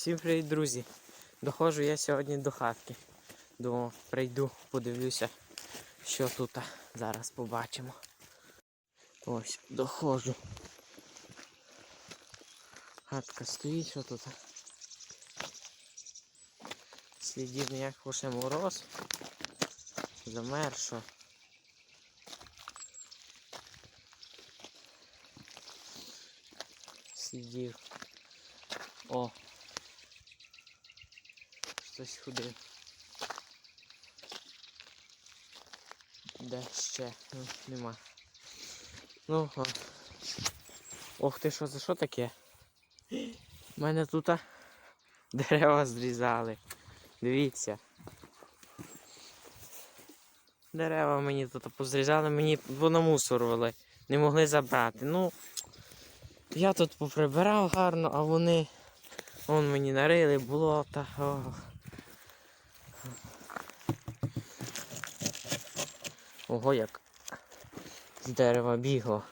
Всім привіт, друзі! Доходжу я сьогодні до хатки. Думав, прийду, подивлюся, що тут. Зараз побачимо. Ось, доходжу. Хатка стоїть, що тут? Слідів ніяк лише мороз. Замер. Слідів. О, Хтось ходив. Де ще? Ну, нема. Ну, о. Ох ти, що за що таке? У мене тут дерева зрізали. Дивіться. Дерева мені тут позрізали, мені понамусорували. Не могли забрати. Ну, я тут поприбирав гарно, а вони Вон мені нарили болота. Ох. Ого, як з дерева бігло.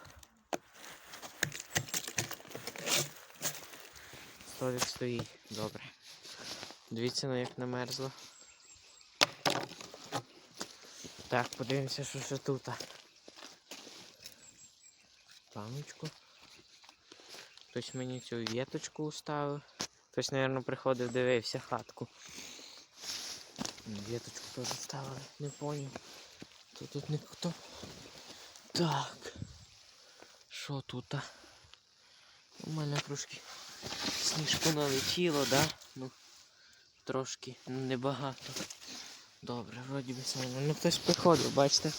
Столик стоїть, добре. Дивіться, ну як намерзло. Так, подивимося, що ще тут. Паночку. Хтось мені цю віточку уставив. Хтось, мабуть, приходив, дивився хатку. Віточку теж ставили, не поняв. То тут ніхто. Так. Що тут? а? Мене трошки сніжку налетіло, да? Ну, трошки, небагато. Добре, вроді би все. Ну хтось приходив, бачите?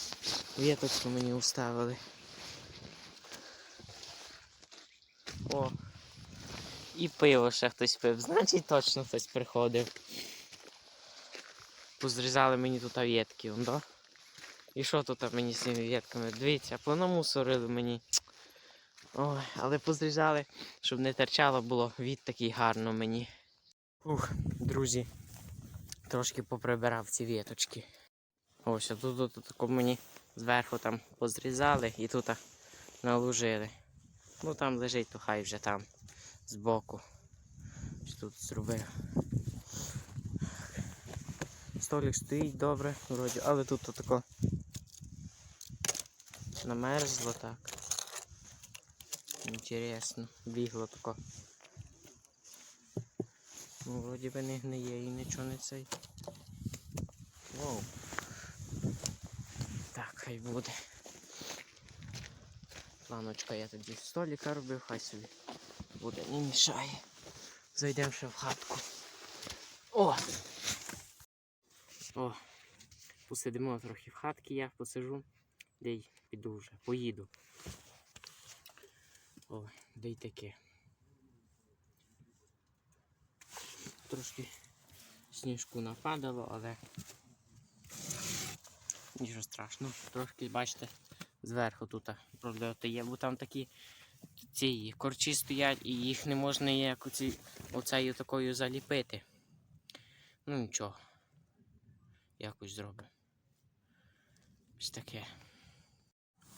Віточку мені уставили. О, і пиво ще хтось пив. Значить точно хтось приходив. Позрізали мені тут он, да? І що тут мені з цими ветками? Дивіться, понамусорили мені. Ой, але позрізали, щоб не терчало було від такий гарно мені. Ух, друзі, трошки поприбирав ці віточки. Ось, а тут, тут, мені зверху там позрізали і тут наложили. Ну там лежить, то хай вже там збоку. Що тут зробив. Столик стоїть добре, вроді, але тут тако намерзло так. Інтересно, бігло тако. Ну, вроді би не гниє і нічого не цей. Воу. Так, хай буде. Планочка я тоді століка робив, хай собі буде, не мішає. Зайдемо ще в хатку. О! О! Посидимо трохи в хатці, я посижу, де й піду вже, поїду. О, де й таке. Трошки сніжку нападало, але нічого страшного. Трошки, бачите, зверху тут прольоти є, бо там такі ці корчі стоять і їх не можна ніяк оці, оцею такою заліпити. Ну нічого. Якось зробимо. Ось таке.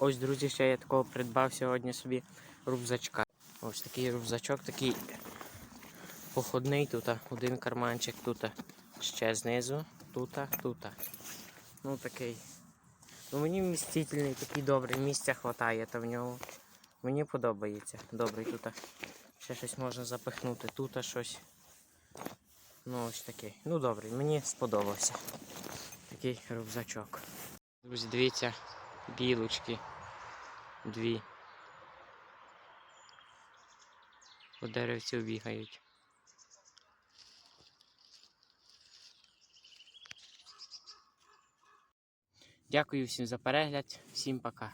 Ось, друзі, ще я такого придбав сьогодні собі рюкзачка. Ось такий рюкзачок, такий походний, тут один карманчик, тут ще знизу, тут, тут. Ну такий. Ну мені вмістительний, такий добрий, місця вистачає та в нього. Мені подобається. Добрий тут. Ще щось можна запихнути. Тут щось. Ну ось такий. Ну добрий, мені сподобався. Такий рюкзачок. Друзі, дивіться, білочки. Дві. По деревцю бігають. Дякую всім за перегляд, всім пока.